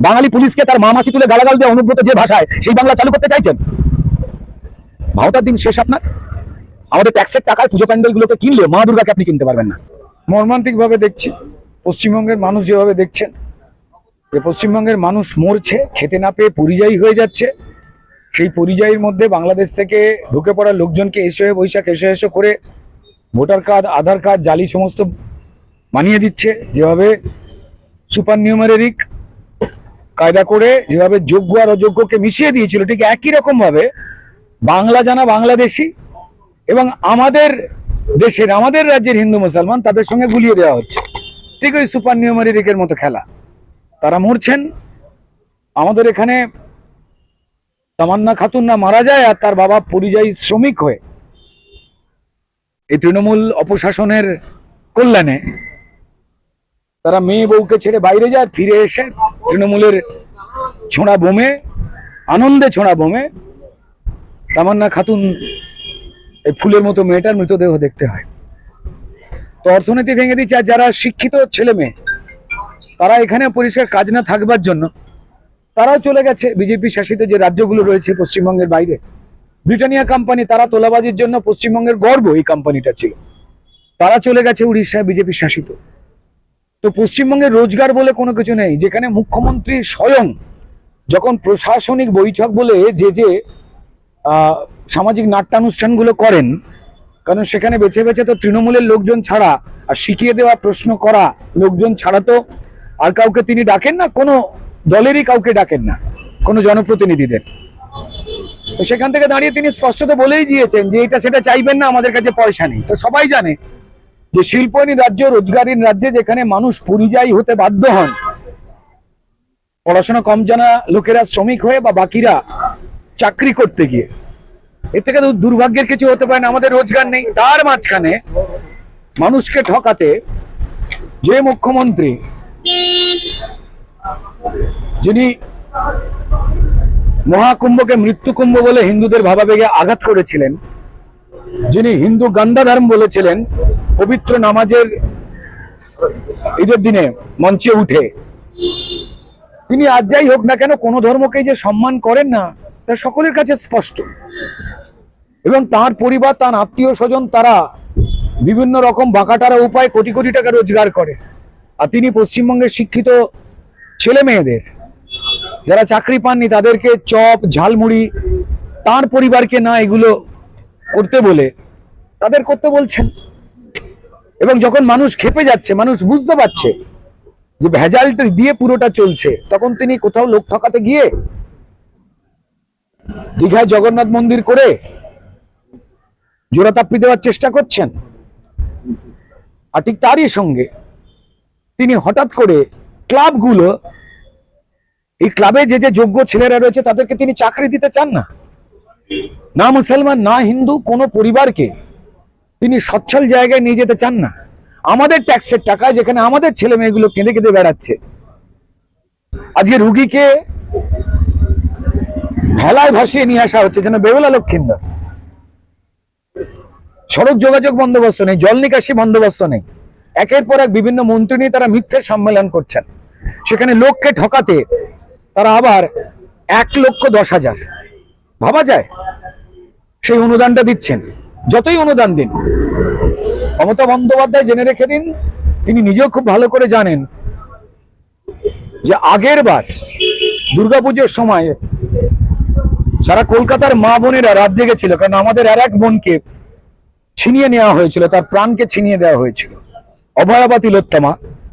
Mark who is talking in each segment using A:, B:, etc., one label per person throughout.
A: বাঙালি পুলিশকে তার মা মাসি তুলে গালাগাল দিয়ে অনুব্রত যে ভাষায় সেই বাংলা চালু করতে চাইছেন? ভাওতার দিন শেষ আপনার? আমাদের ট্যাক্সের টাকায় পুজো প্যান্ডেলগুলোকে কিনলে মা দুর্গাকে আপনি কিনতে পারবেন না।
B: মর্মান্তিক ভাবে দেখছি। পশ্চিমবঙ্গের মানুষ যেভাবে দেখছেন, যে পশ্চিমবঙ্গের মানুষ মরছে, খেতে না পেয়ে পরিযায়ী হয়ে যাচ্ছে, সেই পরিযায়ীর মধ্যে বাংলাদেশ থেকে ঢুকে পড়া লোকজনকে এসে বৈশাখ এসে এসে করে ভোটার কার্ড, আধার কার্ড, জালি সমস্ত বানিয়ে দিচ্ছে। যেভাবে সুপার নিউমারেরিক কায়দা করে যেভাবে যোগ্য আর অযোগ্যকে মিশিয়ে দিয়েছিল, ঠিক একই রকম ভাবে বাংলা জানা বাংলাদেশি এবং আমাদের দেশের, আমাদের রাজ্যের হিন্দু মুসলমান তাদের সঙ্গে গুলিয়ে দেওয়া হচ্ছে। ঠিক ওই সুপার নিউমারিকের মতো খেলা। তারা মরছেন। আমাদের এখানে তামান্না খাতুন না মারা যায় আর তার বাবা পরিযায়ী শ্রমিক হয়ে এই তৃণমূল অপশাসনের কল্যাণে তারা মেয়ে বউকে ছেড়ে বাইরে যায় ফিরে এসে তৃণমূলের ছোঁড়া বোমে, আনন্দে ছোঁড়া বোমে তামান্না খাতুন এই ফুলের মতো মেয়েটার মৃতদেহ দেখতে হয়। তো অর্থনীতি ভেঙে দিচ্ছে আর যারা শিক্ষিত ছেলে মেয়ে, তারা এখানে পরিষ্কার কাজ না থাকবার জন্য তারাও চলে গেছে বিজেপি শাসিত যে রাজ্যগুলো রয়েছে পশ্চিমবঙ্গের বাইরে। ব্রিটানিয়া কোম্পানি তারা তোলাবাজির জন্য পশ্চিমবঙ্গের গর্ব এই কোম্পানিটা ছিল। তারা চলে গেছে উড়িষ্যায় বিজেপি শাসিত। তো পশ্চিমবঙ্গের রোজগার বলে কোনো কিছু নেই, যেখানে মুখ্যমন্ত্রী স্বয়ং যখন প্রশাসনিক বৈঠক বলে যে যে সামাজিক নাট্যানুষ্ঠানগুলো করেন, কারণ সেখানে বেছে বেছে তো তৃণমূলের লোকজন ছাড়া আর শিখিয়ে দেওয়া, প্রশ্ন করা লোকজন ছাড়া তো আর কাউকে তিনি ডাকেন না, কোনো দলেরই কাউকে ডাকেন না, কোনো জনপ্রতিনিধিদের। তো সেখান থেকে দাঁড়িয়ে তিনি স্পষ্টত বলেই দিয়েছেন যে এটা সেটা চাইবেন না, আমাদের কাছে পয়সা নেই। তো সবাই জানে যে শিল্পহীন রাজ্য রোজগারহীন রাজ্যে যেখানে মানুষ পরিযায়ী হতে বাধ্য হন, পড়াশোনা কম জানা লোকেরা শ্রমিক হয়ে বা বাকিরা চাকরি করতে গিয়ে। এর থেকে তো দুর্ভাগ্যের কিছু হতে পারে না, আমাদের রোজগার নেই। তার মাঝখানে মানুষকে ঠকাতে যে মুখ্যমন্ত্রী, যিনি মহাকুম্ভকে মৃত্যুকুম্ভ বলে হিন্দুদের ভাবাবেগে আঘাত করেছিলেন, যিনি হিন্দু গান্ধাধর্ম বলেছিলেন পবিত্র নামাজের ঈদের দিনে মঞ্চে উঠে। তিনি আজ যাই হোক না কেন কোনো ধর্মকেই যে সম্মান করেন না, তা সকলের কাছে স্পষ্ট। এবং তার পরিবার, তার আত্মীয় স্বজন, তারা বিভিন্ন রকম বাঁকাটারা উপায় কোটি কোটি টাকা রোজগার করে। আর তিনি পশ্চিমবঙ্গের শিক্ষিত ছেলে মেয়েদের, যারা চাকরি পাননি, তাদেরকে চপ, ঝালমুড়ি, তার পরিবারকে না এগুলো করতে বলে, তাদের করতে বলছেন। এবং যখন মানুষ খেপে যাচ্ছে, মানুষ বুঝতে পারছে যে ভেজালটা দিয়ে পুরোটা চলছে, তখন তিনি কোথাও লোক ঠকাতে গিয়ে দীঘায় জগন্নাথ মন্দির করে জোড়াতাপ্পি দেওয়ার চেষ্টা করছেন। আর ঠিক তারই সঙ্গে তিনি হঠাৎ করে ক্লাবগুলো, এই ক্লাবে যে যে যোগ্য ছেলেরা রয়েছে, তাদেরকে তিনি চাকরি দিতে চান না। না মুসলমান, না হিন্দু, কোনো পরিবারকে তিনি সচ্ছল জায়গায় নিয়ে যেতে চান না। আমাদের ট্যাক্সের টাকায় যেখানে আমাদের ছেলে মেয়েগুলো কেঁদে কেঁদে বেড়াচ্ছে। আজকে রুগীকে ভেলায় ভাসিয়ে নিয়ে আসা হচ্ছে, যেন বেহুলা লক্ষিন্দর সড়ক যোগাযোগ বন্দোবস্ত নেই, জল নিকাশি বন্দোবস্ত নেই। একের পর এক বিভিন্ন মন্ত্রী নিয়ে তারা মিথ্যে সম্মেলন করছেন। সেখানে লোককে ঠকাতে তারা আবার এক লক্ষ দশ হাজার। ভাবা যায়, সেই অনুদানটা দিচ্ছেন। যতই অনুদান দিন, মমতা বন্দ্যোপাধ্যায় জেনে রেখে দিন, তিনি নিজেও খুব ভালো করে জানেন যে আগের বার দুর্গাপুজোর সময় সারা কলকাতার মা বোনেরা রাত জেগেছিল, কারণ আমাদের আর এক বোনকে ছিনিয়ে নেওয়া হয়েছিল, তার প্রাণকে ছিনিয়ে দেওয়া হয়েছিল। অভয়াবা তিলোত্তমা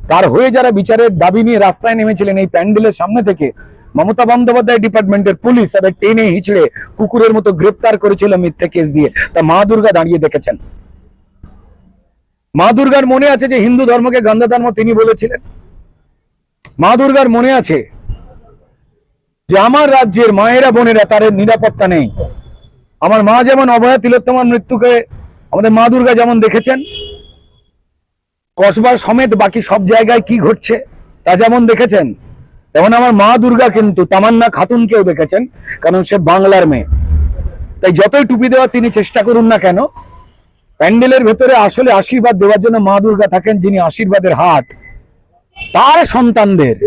B: তার হয়ে যারা বিচারের দাবি নিয়ে রাস্তায় নেমেছিলেন এই প্যান্ডেলের সামনে থেকে মমতা বন্দ্যোপাধ্যায় ডিপার্টমেন্টের পুলিশ তাদের টেনে হিচড়ে কুকুরের মতো গ্রেপ্তার করেছিল মিথ্যে কেস দিয়ে। তা মা দুর্গা দাঁড়িয়ে দেখেছেন। মা দুর্গার মনে আছে যে হিন্দু ধর্মকে গন্ধ ধর্ম তিনি বলেছিলেন? মা দুর্গার মনে আছে যে আমার রাজ্যের মায়েরা, বোনেরা তাদের নিরাপত্তা নেই। আমার মা যেমন অভয়া তিলোত্তমার মৃত্যুকে আমাদের মা দুর্গা যেমন দেখেছেন কসবা সমেত বাকি সব জায়গায় কি ঘটছে তা যেমন দেখেছেন তেমন আমার মা দুর্গা কিন্তু তামান্না খাতুনকেও দেখেছেন, কারণ সে বাংলার মেয়ে। তাই যতই টুপি দেওয়ার তিনি চেষ্টা করুন না কেন, প্যান্ডেলের ভেতরে আসলে আশীর্বাদ দেওয়ার জন্য মা দুর্গা থাকেন যিনি আশীর্বাদের হাত, তার সন্তানদের।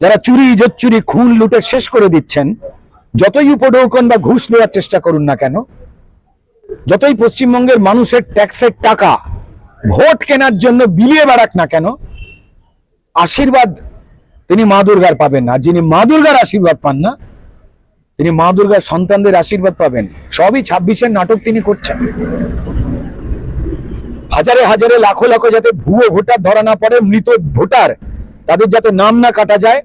B: যারা চুরি, জোচ্চুরি, খুন, লুটে শেষ করে দিচ্ছেন, যতই উপঢৌকন বা ঘুষ দেওয়ার চেষ্টা করুন না কেন, যতই পশ্চিমবঙ্গের মানুষের ট্যাক্সের টাকা ভোট কেনার জন্য বিলিয়ে বেড়াক না কেন, আশীর্বাদ তিনি মা দুর্গার পাবেন না। যিনি মা দুর্গার আশীর্বাদ পান না, তিনি মা দুর্গার সন্তানদের আশীর্বাদ পাবেন। সবই ছাব্বিশের নাটক তিনি করছেন। হাজারে হাজারে লাখো লাখো যাতে ভুয়ো ভোটার ধরা না পড়ে, মৃত ভোটার, তাদের যাতে নাম না কাটা যায়।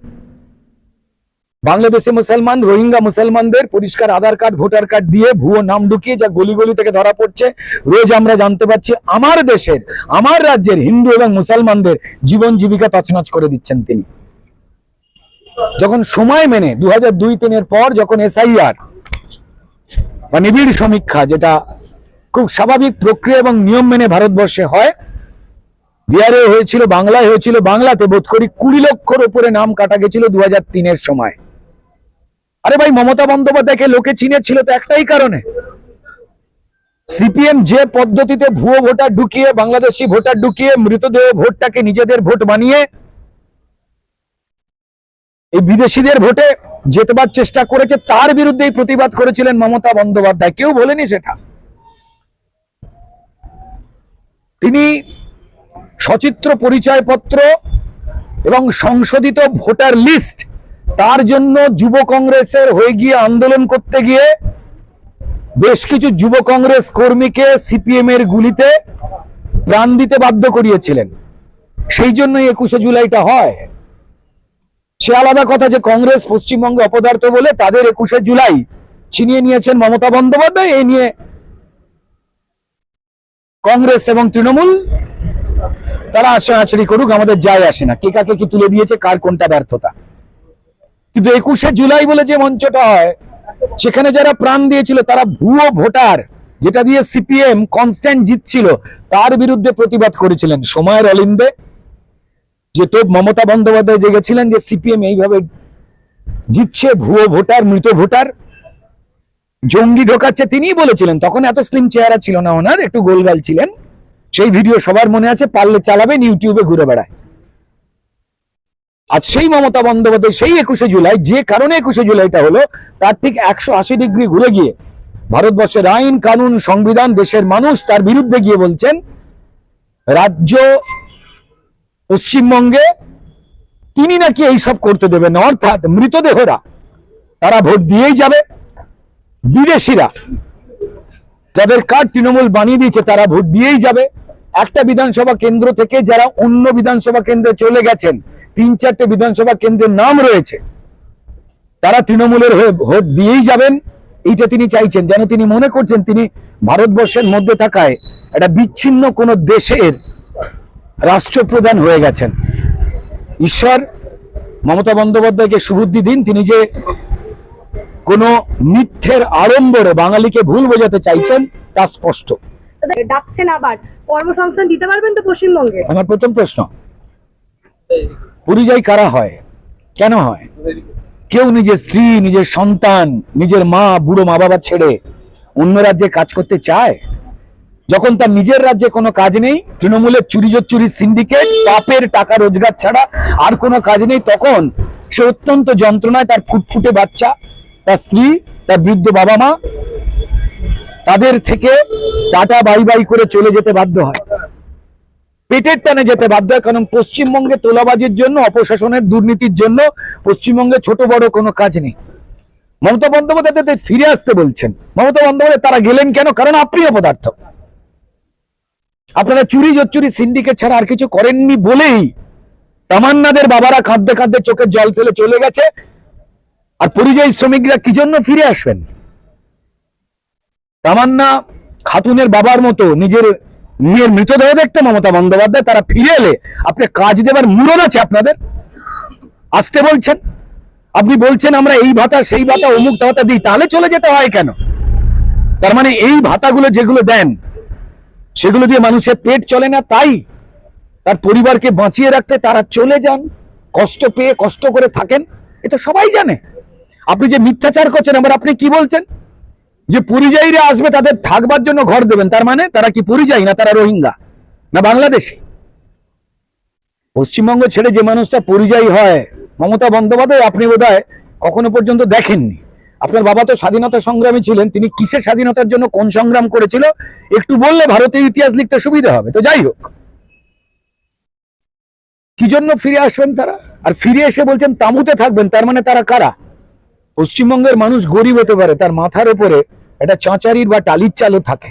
B: বাংলাদেশি মুসলমান, রোহিঙ্গা মুসলমানদের পরিষ্কার আধার কার্ড, ভোটার কার্ড দিয়ে ভুয়ো নাম ঢুকিয়ে যা গলি গলি থেকে ধরা পড়ছে, রোজ আমরা জানতে পারছি আমার দেশের, আমার রাজ্যের হিন্দু এবং মুসলমানদের জীবন জীবিকা তছনছ করে দিচ্ছেন তিনি। যখন সময় মেনে দু হাজার দুই তিনের পর যখন এসআইআর, বা নিবিড় সমীক্ষা, যেটা খুব স্বাভাবিক প্রক্রিয়া এবং নিয়ম মেনে ভারতবর্ষে হয়, বিহারে হয়েছিল, বাংলায় হয়েছিল, বাংলাতে বোধ করি কুড়ি লক্ষর উপরে নাম কাটা গেছিল দু হাজার তিনের সময়। আরে ভাই, মমতা বন্দ্যোপাধ্যায়কে লোকে চিনেছিল তো একটাই কারণে। সিপিএম যে পদ্ধতিতে ভুয়ো ভোটার ঢুকিয়ে, বাংলাদেশি ভোটার ঢুকিয়ে, মৃতদেহ ভোটটাকে নিজেদের ভোট বানিয়ে এই বিদেশিদের ভোটে জেতবার চেষ্টা করেছে, তার বিরুদ্ধেই প্রতিবাদ করেছিলেন মমতা বন্দ্যোপাধ্যায়। কেউ বলেনি সেটা। তিনি সচিত্র পরিচয়পত্র এবং সংশোধিত ভোটার লিস্ট, তার জন্য যুব কংগ্রেসের হয়ে গিয়ে আন্দোলন করতে গিয়ে বেশ কিছু যুব কংগ্রেস কর্মীকে সিপিএম এর গুলিতে প্রাণ দিতে বাধ্য করিয়েছিলেন। সেই জন্যই একুশে জুলাইটা হয়। সে আলাদা কথা যে কংগ্রেস পশ্চিমবঙ্গে অপদার্থ বলে তাদের একুশে জুলাই ছিনিয়ে নিয়েছেন মমতা বন্দ্যোপাধ্যায় এই নিয়ে কংগ্রেস এবং তৃণমূল, তারা আচরি করুক, আমাদের যায় আসে না। কে কাকে কি তুলে দিয়েছে, কার কোনটা ব্যর্থতা? কিন্তু একুশে জুলাই বলে যে মঞ্চটা হয়, সেখানে যারা প্রাণ দিয়েছিল, তারা ভুয়ো ভোটার, যেটা দিয়ে সিপিএম কনস্ট্যান্ট জিতছিল, তার বিরুদ্ধে প্রতিবাদ করেছিলেন সময়ের অলিন্দে। যে তো মমতা বন্দ্যোপাধ্যায় জেগেছিলেন যে সিপিএম এইভাবে জিতছে, ভুয়ো ভোটার, মৃত ভোটার, জঙ্গি ঢোকাচ্ছে, তিনিই বলেছিলেন। তখন এত স্লিম চেহারা ছিল না ওনার, একটু গোলগাল ছিলেন। সেই ভিডিও সবার মনে আছে, পারলে চালাবেন ইউটিউবে ঘুরে বেড়ায়। আর সেই মমতা বন্দ্যোপাধ্যায় সেই একুশে জুলাই, যে কারণে একুশে জুলাইটা হলো, তার ঠিক একশো আশি ডিগ্রি ঘুরে গিয়ে ভারতবর্ষের আইন, কানুন, সংবিধান, দেশের মানুষ তার বিরুদ্ধে গিয়ে বলছেন, রাজ্য পশ্চিমবঙ্গে তিনি নাকি এইসব করতে দেবেন অর্থাৎ মৃতদেহরা, তারা ভোট দিয়েই যাবে। বিদেশিরা, যাদের কার্ড তৃণমূল বানিয়ে দিয়েছে, তারা ভোট দিয়েই যাবে। একটা বিধানসভা কেন্দ্র থেকে যারা অন্য বিধানসভা কেন্দ্রে চলে গেছেন, তিন চারটে বিধানসভা কেন্দ্রের নাম রয়েছে, তারা তৃণমূলের হয়ে ভোট দিয়েই যাবেন। এইটা তিনি চাইছেন। যেন তিনি মনে করছেন, তিনি ভারতবর্ষের মধ্যে থাকায় একটা বিচ্ছিন্ন কোনো দেশের রাষ্ট্রপ্রধান হয়ে গেছেন। ঈশ্বর মমতা বন্দ্যোপাধ্যায়কে সুবুদ্ধি দিন তিনি যে কোনো মিথ্যের আড়ম্বরে বাঙালিকে ভুল বোঝাতে চাইছেন তা স্পষ্ট।
C: ডাকছেন আবার। কর্মসংস্থান দিতে পারবেন তো পশ্চিমবঙ্গে?
B: আমার প্রথম প্রশ্ন পরিযায়ী কারা হয়? কেন হয়? কেউ নিজের স্ত্রী নিজের সন্তান নিজের মা বুড়ো মা বাবা ছেড়ে অন্য রাজ্যে কাজ করতে চায়? যখন তার নিজের রাজ্যে কোনো কাজ নেই, তৃণমূলের চুরি চুরি সিন্ডিকেট পাপের টাকা রোজগার ছাড়া আর কোনো কাজ নেই, তখন সে অত্যন্ত যন্ত্রণায় তার ফুটফুটে বাচ্চা, তার স্ত্রী, তার বৃদ্ধ বাবা মা, তাদের থেকে টাটা বাই বাই করে চলে যেতে বাধ্য হয়। পেটের টানে যেতে বাধ্য হয়, কারণ পশ্চিমবঙ্গে তোলাবাজির জন্য, অপশাসনের দুর্নীতির জন্য পশ্চিমবঙ্গে ছোট বড় কোনো কাজ নেই। মমতা বন্দ্যোপাধ্যায় ফিরে আসতে বলছেন। মমতা বন্দ্যোপাধ্যায় তারা গেলেন কেন? কারণ অপ্রিয় পদার্থ। আপনারা চুরি জোচ্চুরি সিন্ডিকেট ছাড়া আর কিছু করেননি বলেই তামান্নাদের বাবারা কাঁদতে কাঁদতে চোখের জল ফেলে চলে গেছে। আর পরিযায়ী শ্রমিকরা কি জন্য ফিরে আসবেন? তামান্না খাতুনের বাবার মতো নিজের মেয়ের মৃতদেহ দেখতে মমতা বন্দ্যোপাধ্যায়, তারা ফিরে এলে আপনি কাজ দেবার মুরন আছে আপনাদের? আসতে বলছেন? আপনি বলছেন আমরা এই ভাতা, সেই ভাতা, অমুক ভাতা দিই, তাহলে চলে যেতে হয় কেন? তার মানে এই ভাতাগুলো যেগুলো দেন সেগুলো দিয়ে মানুষের পেট চলে না, তাই তার পরিবারকে বাঁচিয়ে রাখতে তারা চলে যান, কষ্ট পেয়ে কষ্ট করে থাকেন এটা সবাই জানে। আপনি যে মিথ্যাচার করছেন, আবার আপনি কি বলছেন? যে পরিযায়ীরা আসবে, তাদের থাকবার জন্য ঘর দেবেন, তার মানে তারা কি পরিযায়ী না, তারা রোহিঙ্গা, না বাংলাদেশে? পশ্চিমবঙ্গ ছেড়ে যে মানুষটা পরিযায়ী হয়, মমতা বন্দ্যোপাধ্যায় আপনি বোধহয় কখনো পর্যন্ত দেখেননি। আপনার বাবা তো স্বাধীনতা সংগ্রামী ছিলেন, তিনি কিসের স্বাধীনতার জন্য কোন সংগ্রাম করেছিল? একটু বললে ভারতের ইতিহাস লিখতে সুবিধা হবে, তো যাই হোক। কি জন্য ফিরে আসবেন তারা? আর ফিরে এসে বলছেন, তাঁবুতে থাকবেন, তার মানে তারা কারা? পশ্চিমবঙ্গের মানুষ গরিব হতে পারে, তার মাথার উপরে একটা চাঁচারির বা টালির চালও থাকে।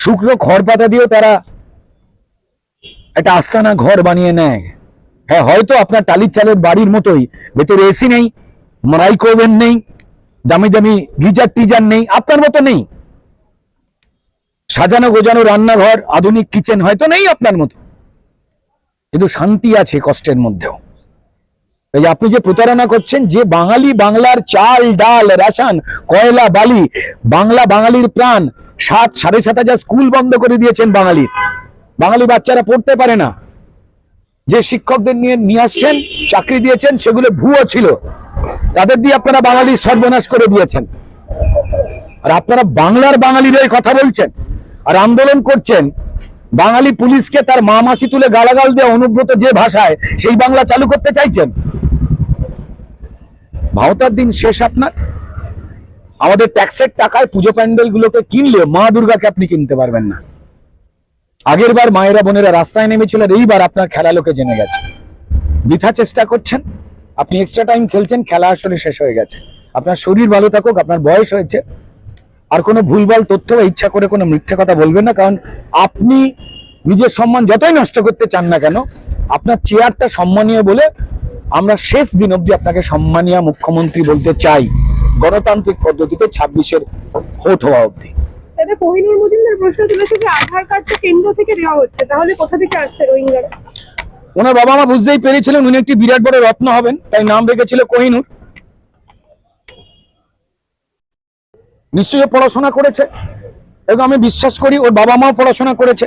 B: শুকনো খড় পাতা দিয়েও তারা একটা আস্তানা ঘর বানিয়ে নেয়। হ্যাঁ হয়তো আপনার টালির চালের বাড়ির মতোই, ভেতরে এসি নেই মাইক্রোওভেন নেই, দামি দামি গিজার টিজার নেই, আপনার মতো নেই। সাজানো গোজানো রান্নাঘর, আধুনিক কিচেন হয়তো নেই আপনার মতো। কিন্তু শান্তি আছে কষ্টের মধ্যেও। যে আপনি যে প্রতারণা করছেন, যে বাঙালি বাংলার চাল, ডাল, রেশন, কয়লা, বালি, বাংলা বাঙালির প্রাণ, সাত, সাড়ে সাত হাজার স্কুল বন্ধ করে দিয়েছেন বাঙালির বাঙালি বাচ্চারা পড়তে পারে না। যে শিক্ষকদের নিয়ে নিয়ে আসছেন, চাকরি দিয়েছেন, সেগুলো ভুয়ো ছিল। তাদের দিয়ে আপনারা বাঙালির সর্বনাশ করে দিয়েছেন। আর আপনারা বাংলার বাঙালির হয়ে কথা বলছেন আর আন্দোলন করছেন। বাঙালি পুলিশকে তার মা মাসি তুলে গালাগাল দিয়ে অনুব্রত যে ভাষায় সেই বাংলা চালু করতে চাইছেন। ভাওতার দিন শেষ আপনার? আমাদের ট্যাক্সের টাকায় পুজো প্যান্ডেল গুলোকে কিনলে মা দুর্গাকে আপনি কিনতে পারবেন না। আগের বার মায়েরা বোনেরা রাস্তায় নেমেছিল আর এইবার আপনার খেলা লোকে জেনে গেছে। বৃথা চেষ্টা করছেন। আপনি এক্সট্রা টাইম খেলছেন, খেলা আসলে শেষ হয়ে গেছে। আপনার শরীর ভালো থাকুক, আপনার বয়স হয়েছে। আর কোনো ভুলভাল তথ্য ইচ্ছা করে কোনো মিথ্যে কথা বলবেন না, কারণ আপনি নিজের সম্মান যতই নষ্ট করতে চান না কেন, আপনার চেয়ারটা সম্মানীয় বলে আমরা শেষ দিন অবধি আপনাকে সম্মানীয় মুখ্যমন্ত্রী বলতে চাই। গণতান্ত্রিক পদ্ধতিতে ছাব্বিশের ভোট হওয়া অবধি।
C: কোহিনুর মজুমদার প্রশ্ন তুলেছে যে আধার কার্ডটা কেন্দ্র থেকে দেওয়া হচ্ছে, তাহলে কোথা থেকে আসছে রোহিঙ্গারা?
B: ওনার বাবা মা বুঝতেই পেরেছিলেন উনি একটি বিরাট বড় রত্ন হবেন, তাই নাম রেখেছিল কোহিনুর। নিশ্চয়ই পড়াশোনা করেছে, এবং আমি বিশ্বাস করি ওর বাবা মাও পড়াশোনা করেছে।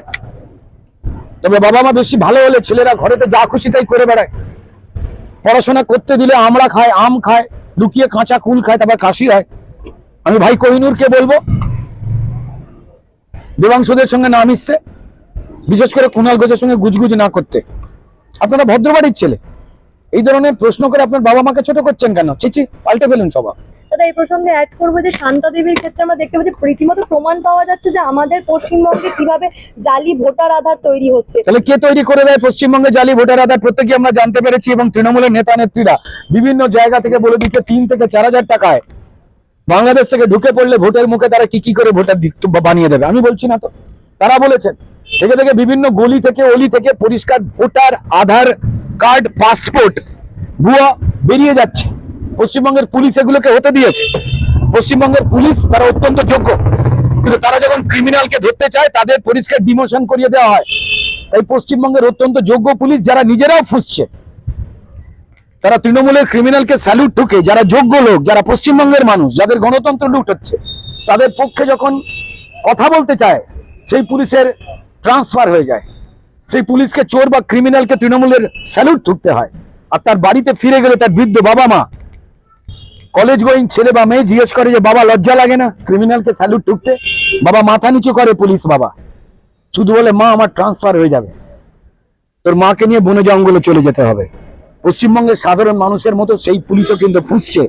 B: তবে বাবা মা বেশি ভালো হলে ছেলেরা ঘরেতে যা খুশি তাই করে বেড়ায়। পড়াশোনা করতে দিলে আমড়া খায় আম খায়, লুকিয়ে কাঁচা কুল খায়, তারপর কাশি হয়। আমি ভাই কোহিনুরকে বলব, দেবাংশুদের সঙ্গে না মিশতে, বিশেষ করে কুণাল ঘোষের সঙ্গে গুজগুজ না করতে। আপনারা ভদ্রবাড়ির ছেলে। এই ধরনের প্রশ্ন করে আপনার বাবা মাকে ছোট করছেন কেন? চিচি পাল্টে ফেলুন সবা
C: দাদা এই প্রসঙ্গে অ্যাড করব যে শান্তা দেবীর ক্ষেত্রে আমরা দেখতে পাচ্ছি রীতিমতো প্রমাণ পাওয়া যাচ্ছে যে আমাদের পশ্চিমবঙ্গে কীভাবে জালি ভোটার আধার তৈরি হচ্ছে।
B: তাহলে কে তৈরি করে দেয় পশ্চিমবঙ্গে জালি ভোটার আধার? প্রত্যেকে আমরা জানতে পেরেছি এবং তৃণমূলের নেতা নেত্রীরা বিভিন্ন জায়গা থেকে বলে দিচ্ছে তিন থেকে চার হাজার টাকায়। বাংলাদেশ থেকে ঢুকে পড়লে ভোটের মুখে তারা কি কি করে ভোটার দিক বানিয়ে দেবে? আমি বলছি না তো। তারা বলেছেন। থেকে থেকে বিভিন্ন গলি থেকে, অলি থেকে পরিষ্কার ভোটার, আধার কার্ড, পাসপোর্ট ভুয়া বেরিয়ে যাচ্ছে। পশ্চিমবঙ্গের পুলিশ এগুলোকে হতে দিয়েছে। পশ্চিমবঙ্গের পুলিশ তারা অত্যন্ত যোগ্য। কিন্তু তারা যখন ক্রিমিনালকে ধরতে চায়, তাদের পরিষ্কার ডিমোশন করিয়ে দেওয়া হয়। তাই পশ্চিমবঙ্গের অত্যন্ত যোগ্য পুলিশ যারা নিজেরাও ফুসছে, তারা তৃণমূলের ক্রিমিনালকে স্যালুট ঠুকে। যারা যোগ্য লোক, যারা পশ্চিমবঙ্গের মানুষ, যাদের গণতন্ত্র লুট হচ্ছে, তাদের পক্ষে যখন কথা বলতে চায়, সেই পুলিশের ট্রান্সফার হয়ে যায়। সেই পুলিশকে চোর বা ক্রিমিনালকে তৃণমূলের স্যালুট ঠুকতে হয়। আর তার বাড়িতে ফিরে গেলে তার বৃদ্ধ বাবা মা। কলেজ গোয়িং ছেলে বা মেয়ে জিজ্ঞেস করে যে, বাবা, লজ্জা লাগে না ক্রিমিনালকে স্যালুট ঠুকতে বাবা মাথা নিচু করে পুলিশ বাবা। শুধু বলে, মা, আমার ট্রান্সফার হয়ে যাবে। তোর মাকে নিয়ে বনে জঙ্গলে চলে যেতে হবে। পশ্চিমবঙ্গের সাধারণ মানুষের মতো সেই পুলিশও কিন্তু ফুসছে।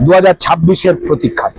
B: দু হাজার ছাব্বিশের প্রতীক্ষায়।